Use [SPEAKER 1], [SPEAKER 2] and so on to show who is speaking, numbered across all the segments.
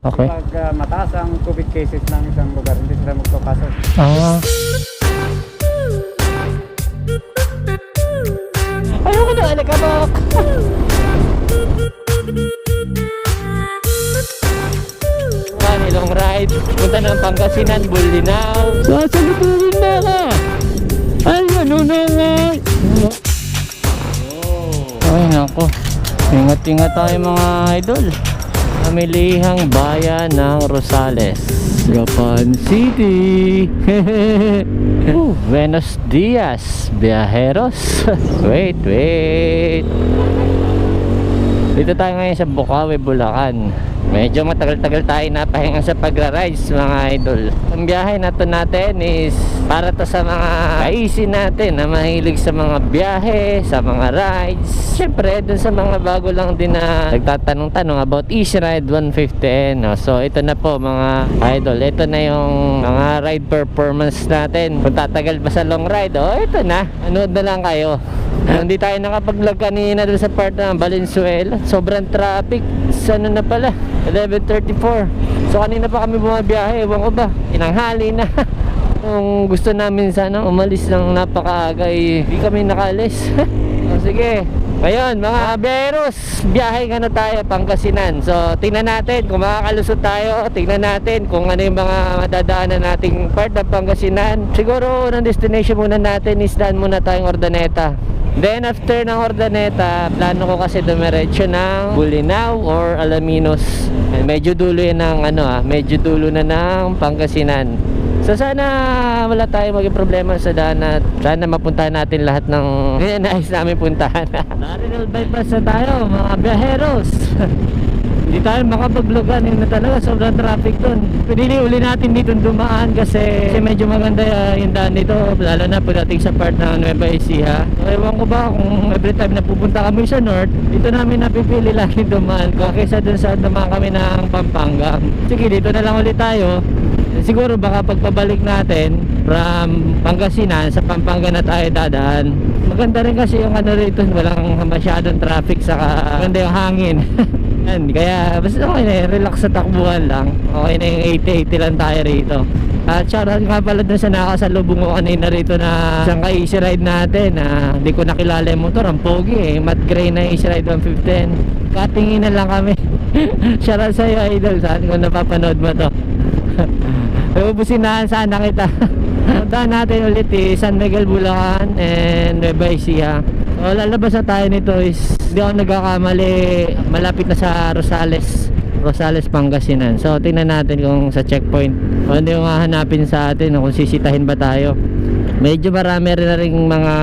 [SPEAKER 1] Okay.
[SPEAKER 2] Pag ah, mataas ang COVID cases ng isang lugar, hindi sila magpapasok.
[SPEAKER 1] Ah. Ayoko na, alikabok! One long ride, punta ng Pangasinan, Bulinaw. Sasalubuhin na ka! Ay, ano na nga! Ay, nako. Ingat-ingat tayo mga idol. Pamilihang bayan ng Rosales. Gapan City. oh, Buenos dias, viajeros. wait, wait. Dito tayo ngayon sa Bukawi, Bulacan. Medyo matagal-tagal tayo napahinga sa pagra-rides mga idol. Ang biyahe na to natin is para to sa mga kaisi natin na mahilig sa mga biyahe, sa mga rides. Siyempre, dun sa mga bago lang din na nagtatanong-tanong about Easy Ride 150. No? So, ito na po mga idol. Ito na yung mga ride performance natin. Kung tatagal ba sa long ride, oh, ito na. Anood na lang kayo. Hindi tayo nakapag-vlog kanina doon sa part ng Valenzuela. Sobrang traffic. Sa ano na pala? 11.34. So kanina pa kami bumabiyahe. Ewan ko ba? Inanghali na. Kung gusto namin sana umalis ng napakaaga eh, hindi kami nakalis. o sige. Ngayon, mga biyaheros, biyahe nga na tayo Pangasinan. So, tingnan natin kung makakalusot tayo. Tingnan natin kung ano yung mga madadaanan nating part ng Pangasinan. Siguro, unang destination muna natin is daan muna tayong Ordaneta. Then after ng Ordaneta, plano ko kasi dumiretso ng Bulinaw or Alaminos. Eh, Medyo dulo yan ng ano ah, medyo dulo na ng Pangasinan. So sana wala tayong maging problema sa daan at sana mapuntahan natin lahat ng nais namin puntahan. Narinal bypass na tayo mga biyaheros. Hindi tayo makapaglogan yun na talaga sobrang traffic doon. Pinili uli natin dito dumaan kasi, kasi medyo maganda uh, yung daan dito lalo na pagdating sa part ng Nueva Ecija. Ewan ko ba kung every time na pupunta kami sa north, dito namin napipili lagi dumaan ko kaysa dun sa dumaan kami ng Pampanga. Sige, dito na lang ulit tayo. Siguro baka pagpabalik natin from Pangasinan sa Pampanga na tayo dadaan. Maganda rin kasi yung ano rito, walang masyadong traffic saka maganda yung hangin. Yan, kaya basta okay na relax sa takbuhan lang. Okay na yung 80-80 lang tayo rito. At shoutout nga pala dun sa nakasalubong ko kanina rito na isang ka-easy ride natin na hindi ko nakilala yung motor. Ang pogi eh, matte gray na easy ride 115. Katingin na lang kami. shoutout sa'yo idol, saan ko napapanood mo to. Ubusinahan sana kita. Puntahan natin ulit eh, San Miguel, Bulacan and Nueva Ecija. So, lalabas na tayo nito is hindi ako nagkakamali malapit na sa Rosales Rosales Pangasinan. So tingnan natin kung sa checkpoint. Kung ano yung hahanapin sa atin kung sisitahin ba tayo. Medyo marami rin na rin mga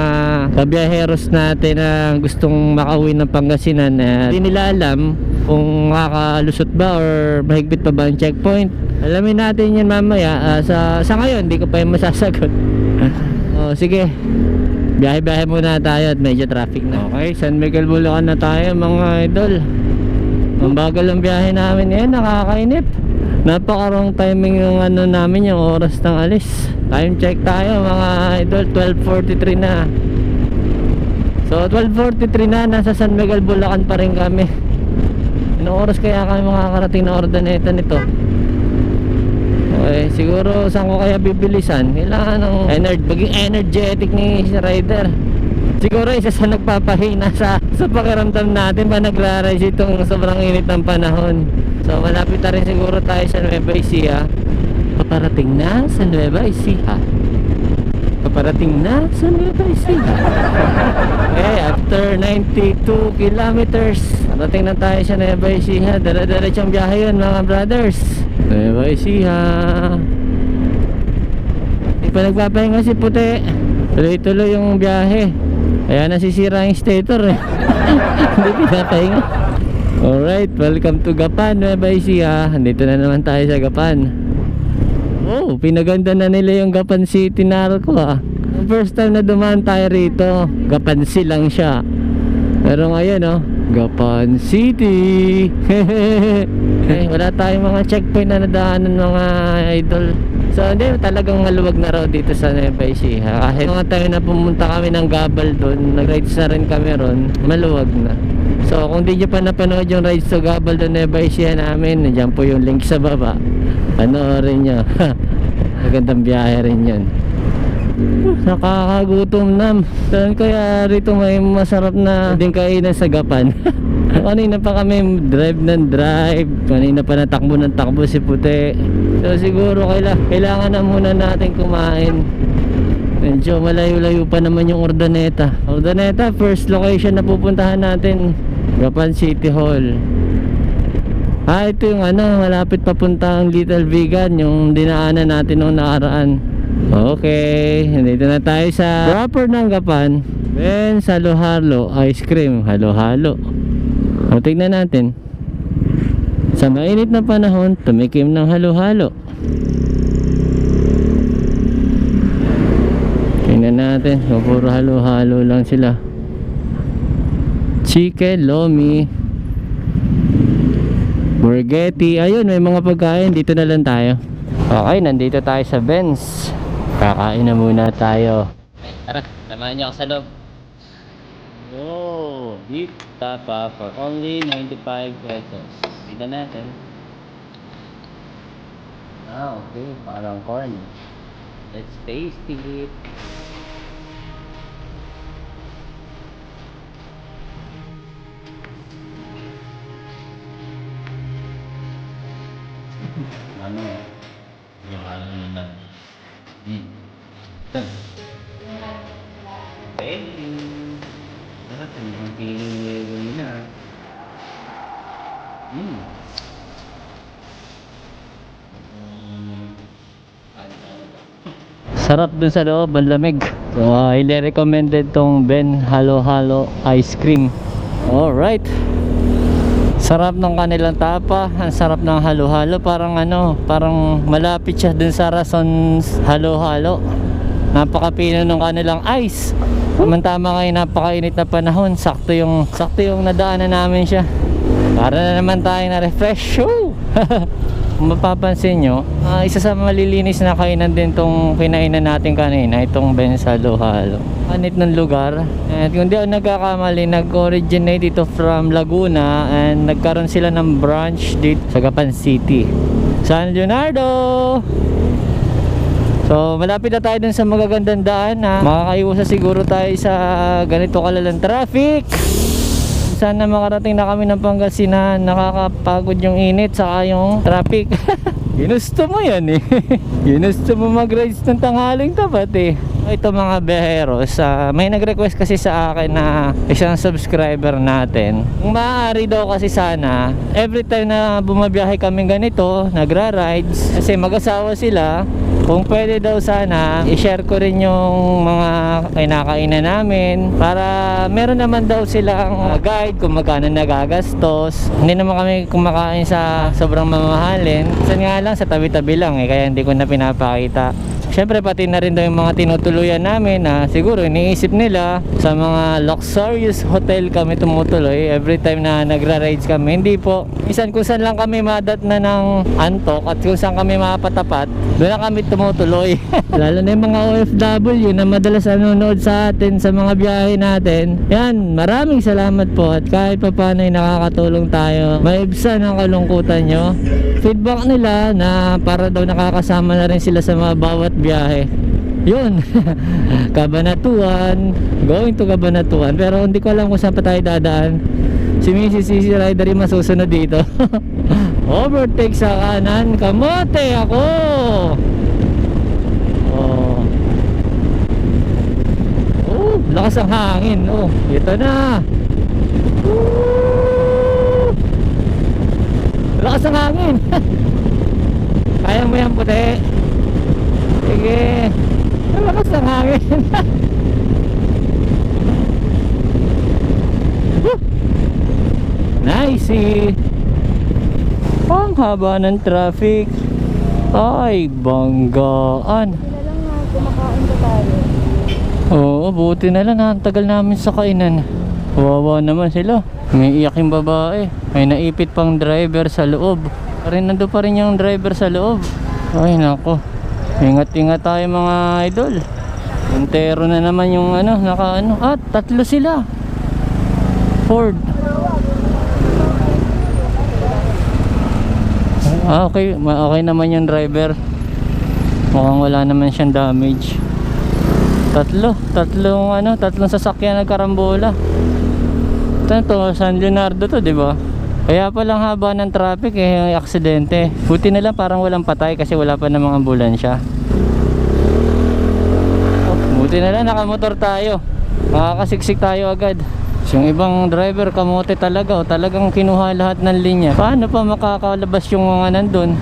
[SPEAKER 1] kabiyaheros natin na gustong makauwi ng Pangasinan. Na hindi nila alam kung makakalusot ba or mahigpit pa ba ang checkpoint. Alamin natin yan mamaya. Ah, sa, sa ngayon hindi ko pa yung masasagot. Oh, sige Biyahe-biyahe muna tayo at medyo traffic na. Okay, San Miguel Bulacan na tayo mga idol. Ang bagal ang biyahe namin ngayon, nakakainip. Napaka-wrong timing yung ano namin, yung oras ng alis. Time check tayo mga idol, 12.43 na. So 12.43 na, nasa San Miguel Bulacan pa rin kami. Anong oras kaya kami makakarating na Ordaneta nito? Okay, siguro saan ko kaya bibilisan? Kailangan ng ener maging energetic ni rider. Siguro isa sa nagpapahina sa sa pakiramdam natin pa nagra-rise itong sobrang init ng panahon. So malapit na rin siguro tayo sa Nueva Ecija. Paparating na sa Nueva Ecija. Paparating na sa Nueva Ecija. okay, after 92 kilometers, parating na tayo sa Nueva Ecija. Dala-diretsong biyahe yun mga brothers. Nueva Ecija. Hindi pa nagpapahinga si Puti. Tuloy-tuloy yung biyahe. Kaya nasisira yung stator eh. Hindi pinapahinga. Alright, welcome to Gapan, Nueva Ecija. Nandito na naman tayo sa Gapan. Oh, pinaganda na nila yung Gapan City Narco ah. First time na dumaan tayo rito, Gapan City lang siya. Pero ngayon oh, Gapan City. eh, wala tayong mga checkpoint na nadaanan mga idol. So hindi talagang maluwag na raw dito sa Nueva. Kahit mga tayo na pumunta kami ng Gabal doon, nag-rides na rin kami ron, maluwag na. So kung di nyo pa napanood yung Rides to Gabal de Nueva Ecija namin, nandiyan po yung link sa baba. Panoorin nyo. Magandang biyahe rin yun. Nakakagutom na. Saan kaya rito may masarap na din kainan sa Gapan? Kanina pa kami drive ng drive. Kanina pa natakbo ng takbo si Puti. So siguro kaila, kailangan na muna natin kumain. Medyo malayo-layo pa naman yung Ordaneta. Ordaneta, first location na pupuntahan natin. Gapan City Hall. Ah, ito yung ano, malapit papuntang Little Vegan, yung dinaanan natin noong nakaraan. Okay, nandito na tayo sa proper ng Gapan. Ben, halo-halo, ice cream, halo-halo. O, tignan natin. Sa mainit na panahon, tumikim ng halo-halo. Tingnan natin, kung puro halo-halo lang sila. Chicken, lomi, Burgetti. Ayun, may mga pagkain. Dito na lang tayo. Okay, nandito tayo sa Benz. Kakain na muna tayo. Tara, samahan niyo ako sa loob. Whoa, beef tapa for only 95 pesos. Tignan natin. Ah, okay. Parang corn. Let's taste it. Sarap dun sa loob, ang lamig. So, uh, highly recommended tong Ben Halo Halo Ice Cream. Alright. Sarap ng kanilang tapa, ang sarap ng halo-halo, parang ano, parang malapit siya dun sa Rason's halo-halo. Napakapino ng kanilang ice. Tama ngayon napakainit na panahon, sakto yung sakto yung nadaanan namin siya. Para na naman tayo na refresh. Mapapansin nyo, ah, isa sa malilinis na kainan din tong kinainan natin kanina, itong Ben's Halo-Halo. Anit ng lugar. At kung di ako nagkakamali, nag-originate dito from Laguna and nagkaroon sila ng branch dito sa Gapan City. San Leonardo! So, malapit na tayo dun sa magagandang daan na makakaiwasa siguro tayo sa ganito kalalang traffic. Sana makarating na kami ng Pangasinan. Nakakapagod yung init saka yung traffic. Ginusto mo yan eh. Ginusto mo mag-rides ng tanghaling tapat eh. Ito mga beheros, ah, may nag-request kasi sa akin na isang subscriber natin. Kung maaari daw kasi sana, every time na bumabiyahe kami ganito, nagra-rides, kasi mag-asawa sila, kung pwede daw sana, i-share ko rin yung mga kinakainan namin para meron naman daw silang uh, guide kung magkano nagagastos. Hindi naman kami kumakain sa sobrang mamahalin. Minsan nga lang sa tabi-tabi lang eh, kaya hindi ko na pinapakita. Siyempre pati na rin daw yung mga tinutuluyan namin na siguro iniisip nila sa mga luxurious hotel kami tumutuloy every time na nagra-rides kami. Hindi po. Minsan kung saan lang kami madat na ng antok at kung saan kami mapatapat, doon na kami tumutuloy. Lalo na yung mga OFW na madalas nanonood sa atin sa mga biyahe natin. Yan, maraming salamat po at kahit pa paano ay nakakatulong tayo. Maibsan ang kalungkutan nyo. Feedback nila na para daw nakakasama na rin sila sa mga bawat biyahe. Yun. Kabanatuan. Going to Kabanatuan. Pero hindi ko alam kung saan pa tayo dadaan. Si Mrs. Easy Rider yung masusunod dito. Overtake sa kanan. Kamote ako! Oh. Oh, lakas ang hangin. Oh, ito na. Woo! Lakas ang hangin. Kaya mo yan puti. Sige. Lakas ang hangin. Woo! nice eh. Ang haba ng traffic. Ay, banggaan.
[SPEAKER 3] Sila lang kumakain pa tayo.
[SPEAKER 1] Oo, buti na lang. Ang namin sa kainan. Wawa naman sila. May iyak yung babae. May naipit pang driver sa loob. Parin pa rin yung driver sa loob. Ay, nako. Ingat-ingat tayo mga idol. Entero na naman yung ano, naka ano. At tatlo sila. Ford. Ah, okay, okay naman yung driver. Mukhang wala naman siyang damage. Tatlo, tatlong ano, tatlong sasakyan nagkarambola. Tanto San Leonardo to, 'di ba? Kaya palang haba ng traffic eh, yung aksidente. Buti na lang parang walang patay kasi wala pa namang ambulansya. Oh, buti na lang nakamotor tayo. Makakasiksik tayo agad. Yung ibang driver kamote talaga o talagang kinuha lahat ng linya. Paano pa makakalabas yung mga nandun?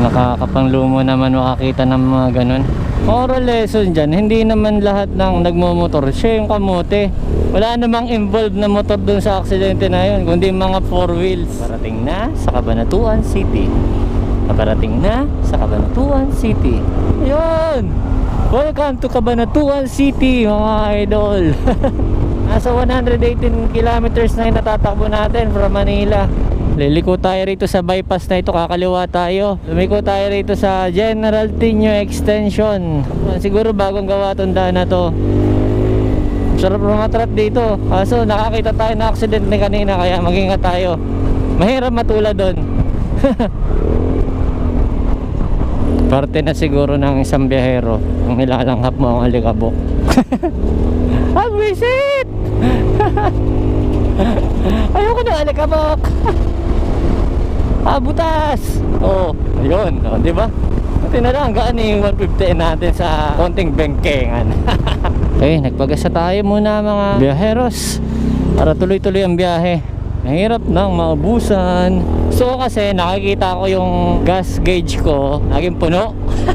[SPEAKER 1] Nakakapanglumo naman makakita ng mga ganun. Moral lesson dyan, hindi naman lahat ng nagmumotor, siya yung kamote. Wala namang involved na motor dun sa aksidente na yun, kundi mga four wheels. Parating na sa Cabanatuan City. Parating na sa Cabanatuan City. Ayun! Welcome to Cabanatuan City, mga idol. Nasa 118 kilometers na yung natatakbo natin from Manila. Liliko tayo rito sa bypass na ito, kakaliwa tayo. Lumiko tayo rito sa General Tinio Extension. Siguro bagong gawa tong daan na to. Sarap mga trap dito. Kaso nakakita tayo na accident ni kanina kaya mag-ingat tayo. Mahirap matula doon. Parte na siguro ng isang biyahero kung nilalanghap mo ang alikabok. Ang visit! Ayoko na alikabok! Ah, butas! Oh, ayun, oh, di ba? Pati na lang, gaan yung 150 natin sa konting bengkengan. okay, nagpagasa tayo muna mga biyaheros para tuloy-tuloy ang biyahe. Mahirap nang maubusan. So kasi nakikita ko yung gas gauge ko naging puno.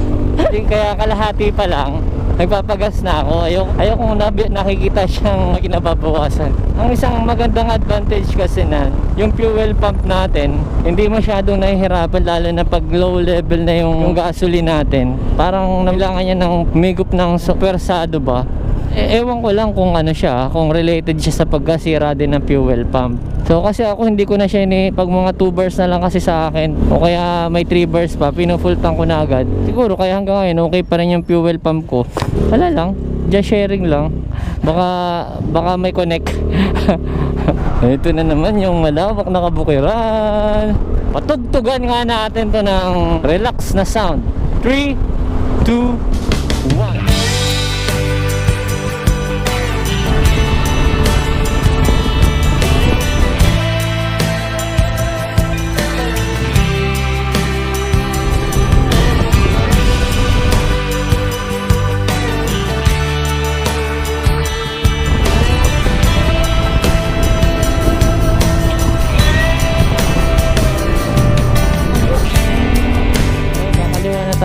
[SPEAKER 1] Kaya kalahati pa lang nagpapagas na ako. Ayaw kong nabi, nakikita siyang kinababawasan ang isang magandang advantage kasi na yung fuel pump natin hindi masyadong nahihirapan lalo na pag low level na yung, yung gasoline natin. Parang nailangan niya ng migup ng supersado ba E- ewan ko lang kung ano siya, kung related siya sa pagkasira din ng fuel pump. So kasi ako hindi ko na siya ni pag mga 2 bars na lang kasi sa akin o kaya may 3 bars pa, pinufull tank ko na agad. Siguro kaya hanggang ngayon okay pa rin yung fuel pump ko. Wala lang, just sharing lang. Baka baka may connect. Ito na naman yung malawak na kabukiran. Patugtugan nga natin to ng relax na sound. 3 2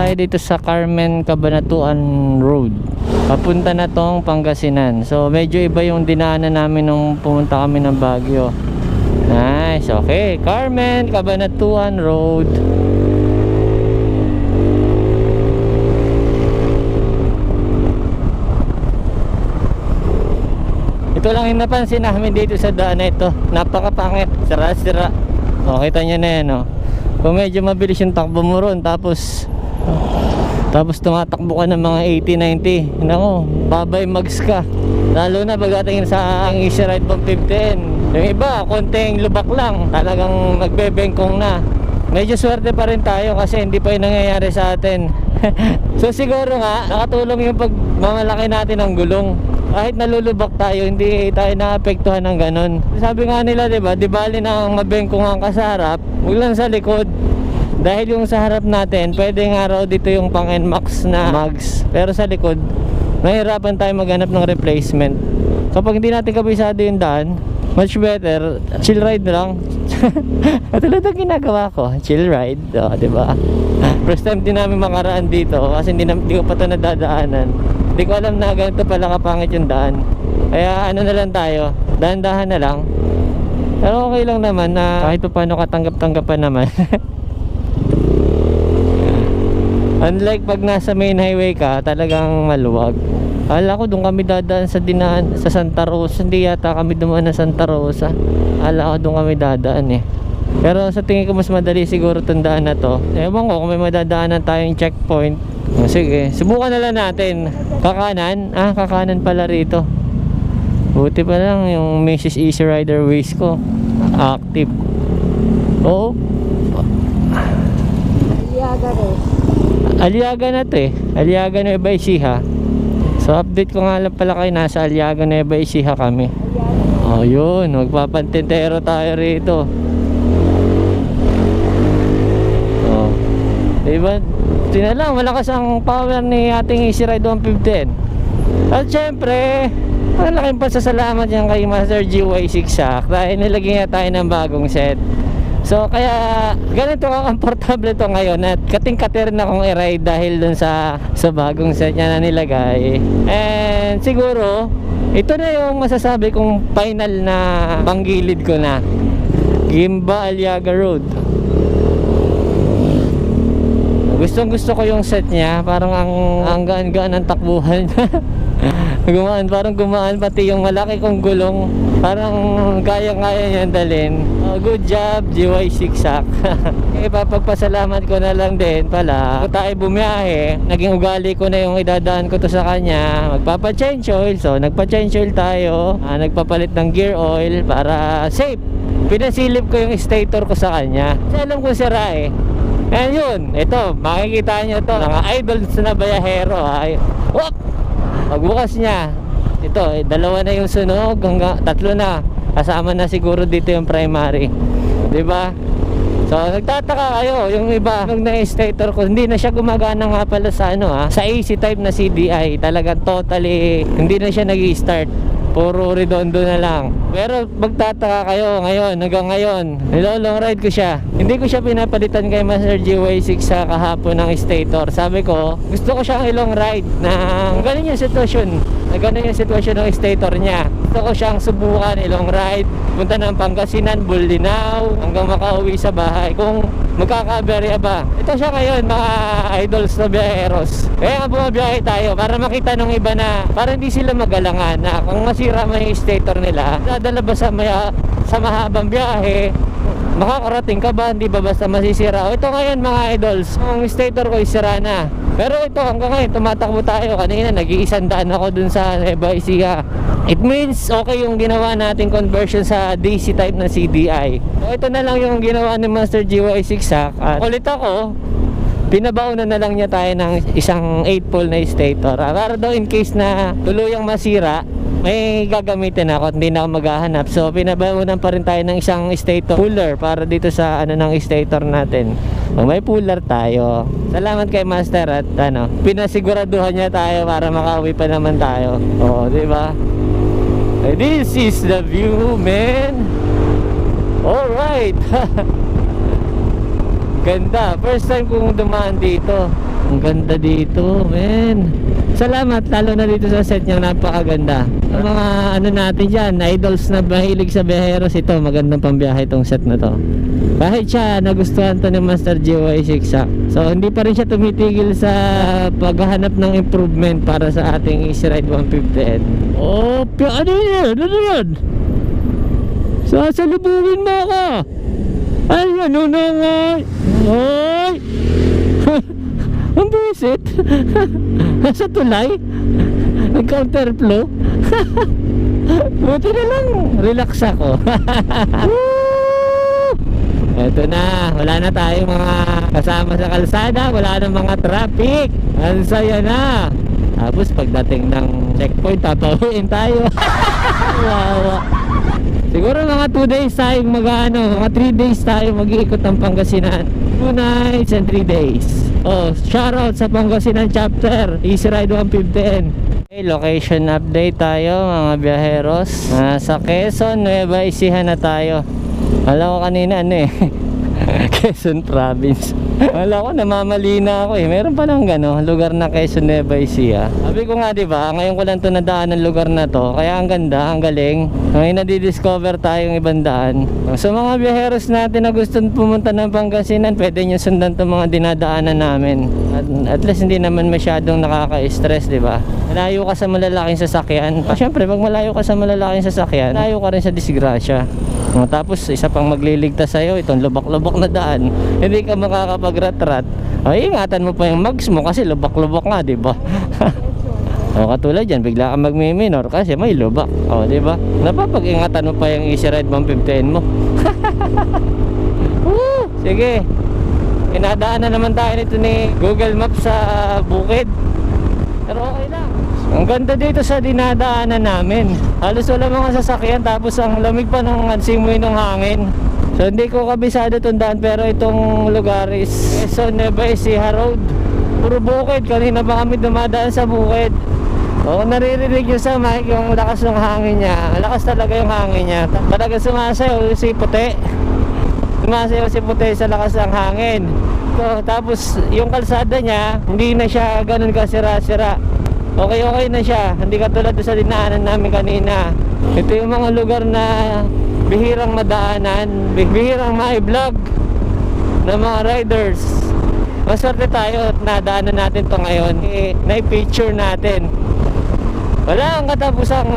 [SPEAKER 1] tayo dito sa Carmen Cabanatuan Road. Papunta na tong Pangasinan. So medyo iba yung dinaanan namin nung pumunta kami ng Baguio. Nice. Okay. Carmen Cabanatuan Road. Ito lang yung napansin namin dito sa daan na ito. Napakapangit. Sira-sira. O, kita nyo na yan, oh. Kung medyo mabilis yung takbo mo ron, tapos tapos tumatakbo ka ng mga 80, 90 Nako, babay mags ka. Lalo na pagdating sa ang Easy Ride 115 Yung iba, konting lubak lang. Talagang nagbebengkong na. Medyo swerte pa rin tayo kasi hindi pa yung nangyayari sa atin. So siguro nga, nakatulong yung pagmamalaki natin ng gulong. Kahit nalulubak tayo, hindi tayo naapektuhan ng ganun. Sabi nga nila, 'di ba, di bali na mabengkong ang kasarap, huwag lang sa likod. Dahil yung sa harap natin, pwede nga raw dito yung pang NMAX na mags. Pero sa likod, nahihirapan tayo maghanap ng replacement. Kapag hindi natin kabisado yung daan, much better, chill ride na lang. Tulad ng ginagawa ko, chill ride, oh, di ba? First time din namin makaraan dito kasi hindi, na, hindi ko pa ito nadadaanan. Hindi ko alam na ganito pala kapangit yung daan. Kaya ano na lang tayo, dahan-dahan na lang. Pero okay lang naman na kahit pa paano katanggap-tanggapan naman. Unlike pag nasa main highway ka, talagang maluwag. Akala ko doon kami dadaan sa dinaan sa Santa Rosa. Hindi yata kami dumaan na Santa Rosa. Akala ko doon kami dadaan eh. Pero sa tingin ko mas madali siguro itong daan na to. Ewan ko kung may madadaanan tayong checkpoint. O, sige, subukan na lang natin. Kakanan? Ah, kakanan pala rito. Buti pa lang yung Mrs. Easy Rider waist ko. Active. Oo. Aliaga na to eh. Aliaga Nueva Ecija. So update ko nga lang pala kayo, nasa Aliaga Nueva Ecija kami. Oh, yun. Magpapantintero tayo rito. Oh. Diba? Tina lang, malakas ang power ni ating Easy Ride 115. At syempre, malaking pasasalamat yan kay Master GY6 Sack dahil nilagyan niya tayo ng bagong set. So kaya ganito ka komportable to ngayon at kating-kati rin akong i-ride dahil dun sa sa bagong set niya na nilagay. And siguro ito na yung masasabi kong final na panggilid ko na. Gimba Aliaga Road. Gustong gusto ko yung set niya, parang ang ang gaan-gaan ng takbuhan gumaan, parang gumaan pati yung malaki kong gulong. Parang kaya-kaya niya dalhin. Oh, good job, GY6 Sack. Ipapagpasalamat ko na lang din pala. Kung tayo bumiyahe, naging ugali ko na yung idadaan ko to sa kanya. Magpapa-change oil. So, nagpa-change oil tayo. Ah, nagpapalit ng gear oil para safe. Pinasilip ko yung stator ko sa kanya. Kasi alam ko sira eh. Ayan yun, ito, makikita nyo to. Mga idols na bayahero ay Whoop! Pagbukas niya. Ito, eh, dalawa na yung sunog. Hanggang tatlo na. Kasama na siguro dito yung primary. Ba? So nagtataka kayo Yung iba, nung na-stator ko Hindi na siya gumagana nga pala sa ano ha? Sa AC type na CDI Talagang totally Hindi na siya nag start Puro redondo na lang. Pero magtataka kayo ngayon Hanggang ngayon. Nilolong ride ko siya. Hindi ko siya pinapalitan kay Master GY6 sa kahapon ng stator. Sabi ko Gusto ko siyang ilong ride Na ganun yung sitwasyon. Ganun yung sitwasyon ng stator niya. Gusto ko siyang subukan ilong ride. Punta ng Pangasinan, Bulinaw Hanggang makauwi sa bahay. Kung magkakaberya ba? Ito siya ngayon mga idols na biyaheros. Kaya nga bumabiyahe tayo Para makita ng iba na Para hindi sila magalangan Na kung masira yung stator nila Dadala ba sa, maya, sa mahabang biyahe Makakarating ka ba? Hindi ba basta masisira? O ito ngayon mga idols. Ang stator ko is sira na Pero ito hanggang ngayon tumatakbo tayo. Kanina nag-iisang daan ako dun sa Nueva Ecija. It means okay yung ginawa nating conversion sa DC type na CDI So ito na lang yung ginawa ni Master GY6 Sack At ulit ako Pinabaunan na lang niya tayo ng isang 8 pole na stator. Ah, Para daw in case na tuluyang masira may gagamitin ako at hindi na ako maghahanap. So pinabaunan pa rin tayo ng isang stator puller para dito sa ano ng stator natin so, may puller tayo. Salamat kay master at ano pinasiguraduhan niya tayo para makauwi pa naman tayo. Oo di ba? Eh, this is the view man. Alright. Ganda. First time kong dumaan dito. Ang ganda dito, men. Salamat lalo na dito sa set niya napakaganda. Ang mga ano natin diyan, idols na mahilig sa biyaheros ito, magandang pambiyahe itong set na to. Kahit siya nagustuhan to ni Master GY6 Sack. So hindi pa rin siya tumitigil sa paghahanap ng improvement para sa ating Easy Ride 150 Oh, ano yan? Ano yan? Sasalubungin mo ako! Ay, ano na nga? Ay! Ang buwisit! Sa tulay? Nag-counterflow? Buti na lang, relax ako. Eto na, wala na tayong mga kasama sa kalsada, wala na mga traffic. Ang saya na. Tapos pagdating ng checkpoint, tatawin tayo. Wawa. Siguro mga 2 days tayo mag ano, mga 3 days tayo mag-iikot ng Pangasinan. 2 nights and 3 days. Oh, shout out sa Pangasinan chapter, Easy Ride 115. Okay, location update tayo mga biyaheros. Nasa Quezon, Nueva Ecija na tayo. Alam ko kanina ano eh. Quezon Province. Wala ko, namamali na ako eh. Meron pa lang gano, lugar na Quezon Nueva Ecija. Sabi ko nga 'di ba, ngayon ko lang 'to nadaan ng lugar na 'to. Kaya ang ganda, ang galing. Ngayon nadi-discover tayong ibang daan. Sa mga biyaheros natin na gusto pumunta ng Pangasinan, pwede nyo sundan 'tong mga dinadaanan namin. At, at least hindi naman masyadong nakaka-stress, 'di ba? Malayo ka sa malalaking sasakyan. Ah, Siyempre, pag malayo ka sa malalaking sasakyan, malayo ka rin sa disgrasya. O, tapos isa pang magliligtas sa'yo, itong lubak-lubak na daan. Hindi ka makakapag-rat-rat. O, ingatan mo pa yung mags mo kasi lubak-lubak nga, di ba? o, katulad yan, bigla ka magmi-minor kasi may lubak. O, di ba? Napapag-ingatan mo pa yung easy ride 115 mo. Woo! Sige. Inadaan na naman tayo nito ni Google Maps sa bukid. Pero okay lang. Ang ganda dito sa dinadaanan namin. Halos wala mga sasakyan tapos ang lamig pa ng simoy ng hangin. So hindi ko kabisado itong daan pero itong lugar is Quezon Nueva Ecija Road. Puro bukid. Kanina pa kami dumadaan sa bukid. Oo, naririnig nyo sa mic yung lakas ng hangin niya. Lakas talaga yung hangin niya. Talaga sumasayaw si puti. Sumasayaw si puti sa lakas ng hangin. So, tapos yung kalsada niya, hindi na siya ganun kasira-sira. Okay, okay na siya. Hindi katulad sa dinaanan namin kanina. Ito yung mga lugar na bihirang madaanan, bi- bihirang ma-vlog ng mga riders. Maswerte tayo at nadaanan natin to ngayon. Eh, na-picture natin. Wala ang katapusang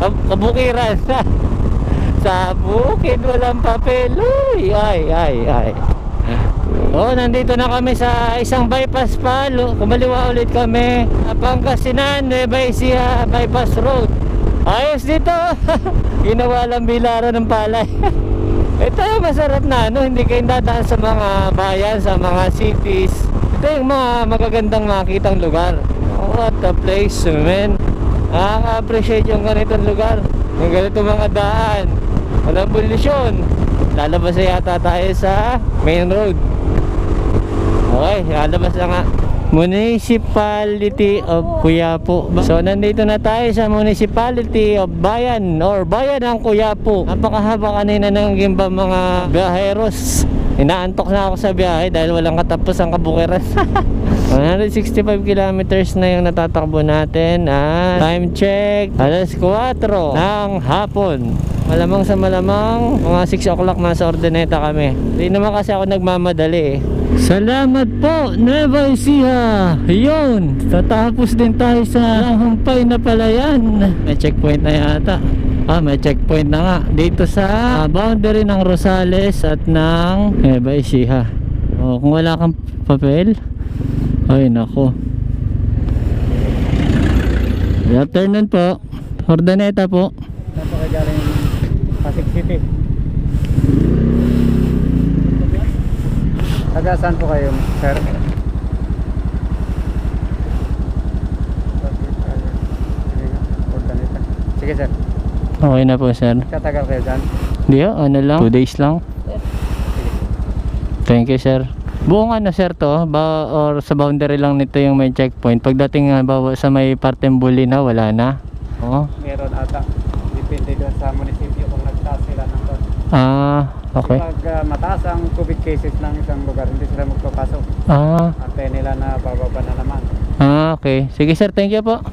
[SPEAKER 1] kab- kabukiran. Sa bukid walang papel. Uy, ay, ay, ay. Oh, nandito na kami sa isang bypass pa. Kumaliwa ulit kami. Pangasinan, Nueva Ecija Bypass Road. Ayos dito. Ginawa lang bilaran ng palay. Ito yung masarap na ano, hindi kayo dadaan sa mga bayan, sa mga cities. Ito yung mga magagandang makitang lugar. What a place, man. Nakaka-appreciate yung ganitong lugar. Yung ganitong mga daan. Walang polusyon. Lalabas yata tayo sa main road. Okay, lalabas na nga. Municipality of Kuyapo. So nandito na tayo sa Municipality of Bayan or Bayan ng Kuyapo. Napakahaba kanina ng gimba mga biyaheros. Inaantok na ako sa biyahe dahil walang katapos ang kabukiran. 165 kilometers na yung natatakbo natin at time check alas 4 ng hapon malamang sa malamang mga 6 o'clock nasa Ordaneta kami hindi naman kasi ako nagmamadali eh Salamat po, Nueva Ecija! Yun, tatapos din tayo sa humpay na palayan. May checkpoint na yata. Ah, may checkpoint na nga. Dito sa ah, boundary ng Rosales at ng Nueva Ecija. Oh, kung wala kang papel, ay nako. Good afternoon po. Ordaneta po.
[SPEAKER 2] Saan po kayo galing Pasig City? Taga saan po kayo, sir? Ordaneta. Sige sir.
[SPEAKER 1] Okay na po sir.
[SPEAKER 2] Katagal kayo dyan?
[SPEAKER 1] Di ah, ano lang? 2 days lang. Thank you sir. Buong ano sir to? Ba, or sa boundary lang nito yung may checkpoint. Pagdating nga ba sa may parteng buli na, wala na? Oo.
[SPEAKER 2] Meron ata. Depende doon sa munisipyo kung nagtaas sila ng doon.
[SPEAKER 1] Ah, okay.
[SPEAKER 2] Pag ah, mataas ang COVID cases ng isang lugar, hindi sila magpapasok.
[SPEAKER 1] Ah,
[SPEAKER 2] Ate nila na bababa na naman.
[SPEAKER 1] ah, okay. Sige sir, thank you po.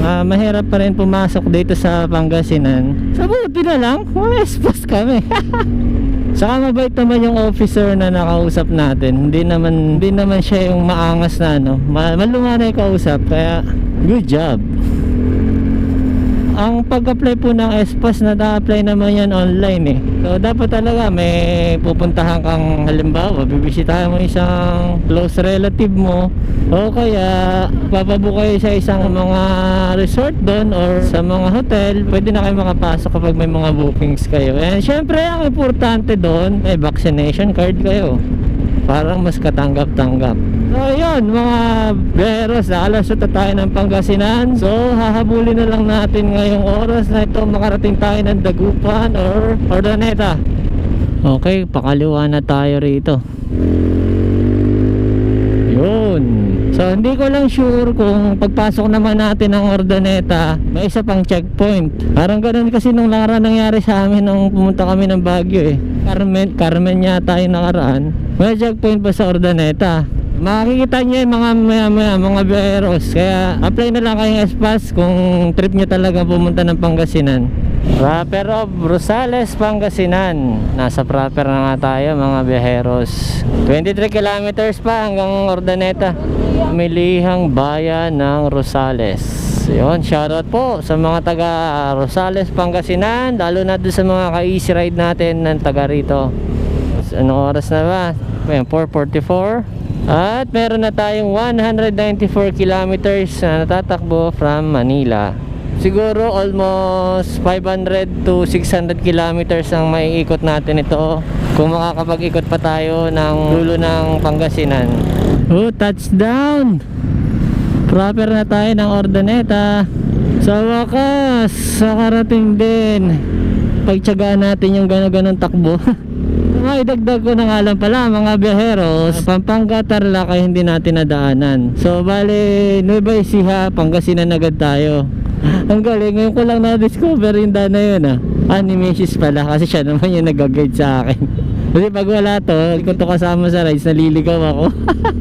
[SPEAKER 1] Ah, mahirap pa rin pumasok dito sa Pangasinan. Sa buti na lang, ma-espas kami. Saka mabait naman yung officer na nakausap natin. Hindi naman hindi naman siya yung maangas na ano. Ma malumana yung kausap. Kaya good job. Ang pag-apply po ng SPAS na apply naman yan online eh. So dapat talaga may pupuntahan kang halimbawa, bibisitahan mo isang close relative mo o kaya papabook kayo sa isang mga resort doon or sa mga hotel, pwede na kayo makapasok kapag may mga bookings kayo. And syempre ang importante doon, may vaccination card kayo. Parang mas katanggap-tanggap. So yun, mga beros, alas na tayo ng Pangasinan. So hahabulin na lang natin ngayong oras na ito makarating tayo ng Dagupan or Ordaneta. Okay, pakaliwa na tayo rito. Yun. So hindi ko lang sure kung pagpasok naman natin ng Ordaneta, may isa pang checkpoint. Parang ganun kasi nung nakaraan nangyari sa amin nung pumunta kami ng Baguio eh. Carmen, Carmen yata yung nakaraan. May checkpoint pa sa Ordaneta. Makikita nyo yung mga maya maya, mga biyeros. Kaya apply na lang kayong espas kung trip nyo talaga pumunta ng Pangasinan. Proper of Rosales, Pangasinan. Nasa proper na nga tayo mga biyeros. 23 kilometers pa hanggang Ordaneta. Milihang bayan ng Rosales. Yun, shoutout po sa mga taga Rosales, Pangasinan. Lalo na doon sa mga ka-easy ride natin ng taga rito. Anong oras na ba? Ayan, 4.44. At meron na tayong 194 kilometers na natatakbo from Manila. siguro almost 500 to 600 kilometers ang maiikot natin ito. Kung makakapag-ikot pa tayo ng dulo ng Pangasinan. Oh, touchdown! Proper na tayo ng Ordaneta. Sa wakas, sa karating din. Pagtsagaan natin yung gano'n-ganon takbo. Mga idagdag ko na nga lang pala mga biyaheros Pampanga Tarlac ay hindi natin nadaanan So bale Nueva Ecija Pangasinan agad tayo Ang galing ngayon ko lang na-discover yung daan na yun ah Ah ni Mrs. pala kasi siya naman yung nag-guide sa akin Kasi pag wala to Kung to kasama sa rides naliligaw ako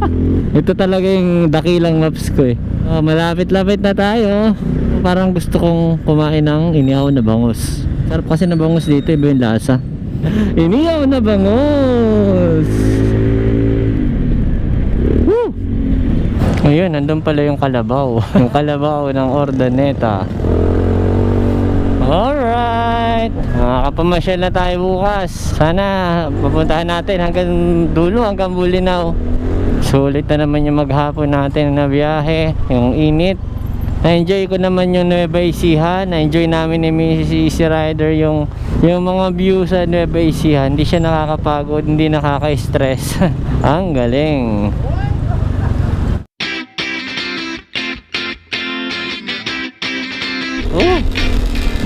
[SPEAKER 1] Ito talaga yung dakilang maps ko eh oh, Malapit-lapit na tayo Parang gusto kong kumain ng inihaw na bangus Sarap kasi na bangus dito iba yung lasa Iniyaw na bangos! Woo! Ayun, nandun pala yung kalabaw. yung kalabaw ng Ordaneta. Alright! Makakapamasyal na tayo bukas. Sana pupuntahan natin hanggang dulo, hanggang Bulinaw. Sulit na naman yung maghapon natin na biyahe. Yung init. Na-enjoy ko naman yung Nueva Ecija. Na-enjoy namin ni Mrs. Rider yung, yung mga view sa Nueva Ecija. Hindi siya nakakapagod, hindi nakaka-stress. Ang galing.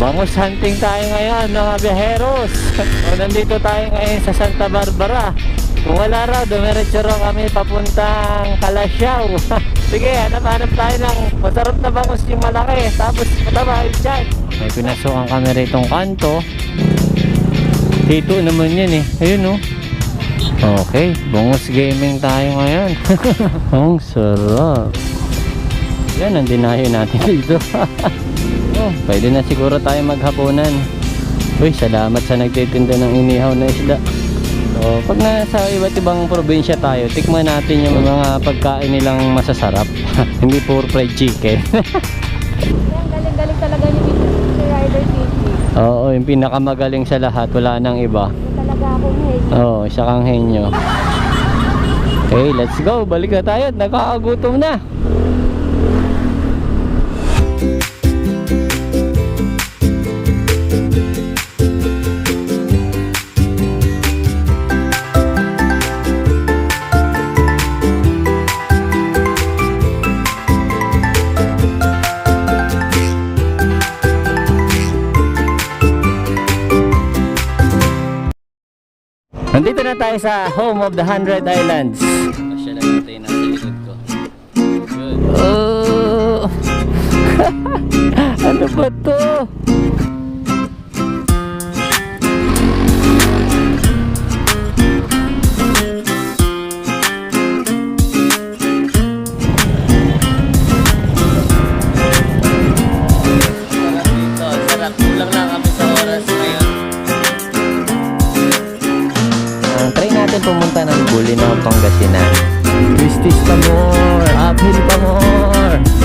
[SPEAKER 1] Bangos hunting tayo ngayon mga biyaheros. o, nandito tayo ngayon sa Santa Barbara. Kung wala raw, dumiretso kami papuntang Kalasyaw. Sige, hanap-hanap tayo ng masarap na bangos yung malaki. Tapos mataba yung dyan. May pinasukan kami rito kanto. Dito naman yan eh. Ayun oh. Okay, bangos gaming tayo ngayon. Ang sarap. Yan ang dinayo natin dito. Oh, pwede na siguro tayo maghapunan. Uy, salamat sa nagtitinda ng inihaw na isda. So, pag nasa iba't ibang probinsya tayo, tikman natin yung mga pagkain nilang masasarap. Hindi puro fried chicken.
[SPEAKER 3] Galing-galing talaga ni. Rider City.
[SPEAKER 1] Oo, yung pinakamagaling sa lahat, wala nang iba.
[SPEAKER 3] Talaga akong hate.
[SPEAKER 1] Oo, oh, siya kang henyo. Okay, let's go. Balik na tayo. Nakakagutom na. Tayo sa home of the Hundred Islands. Pasya lang natin nasa likod ko. Good. Oh! ano ba to? Pangasinan. Twisties pa more, uphill pa more.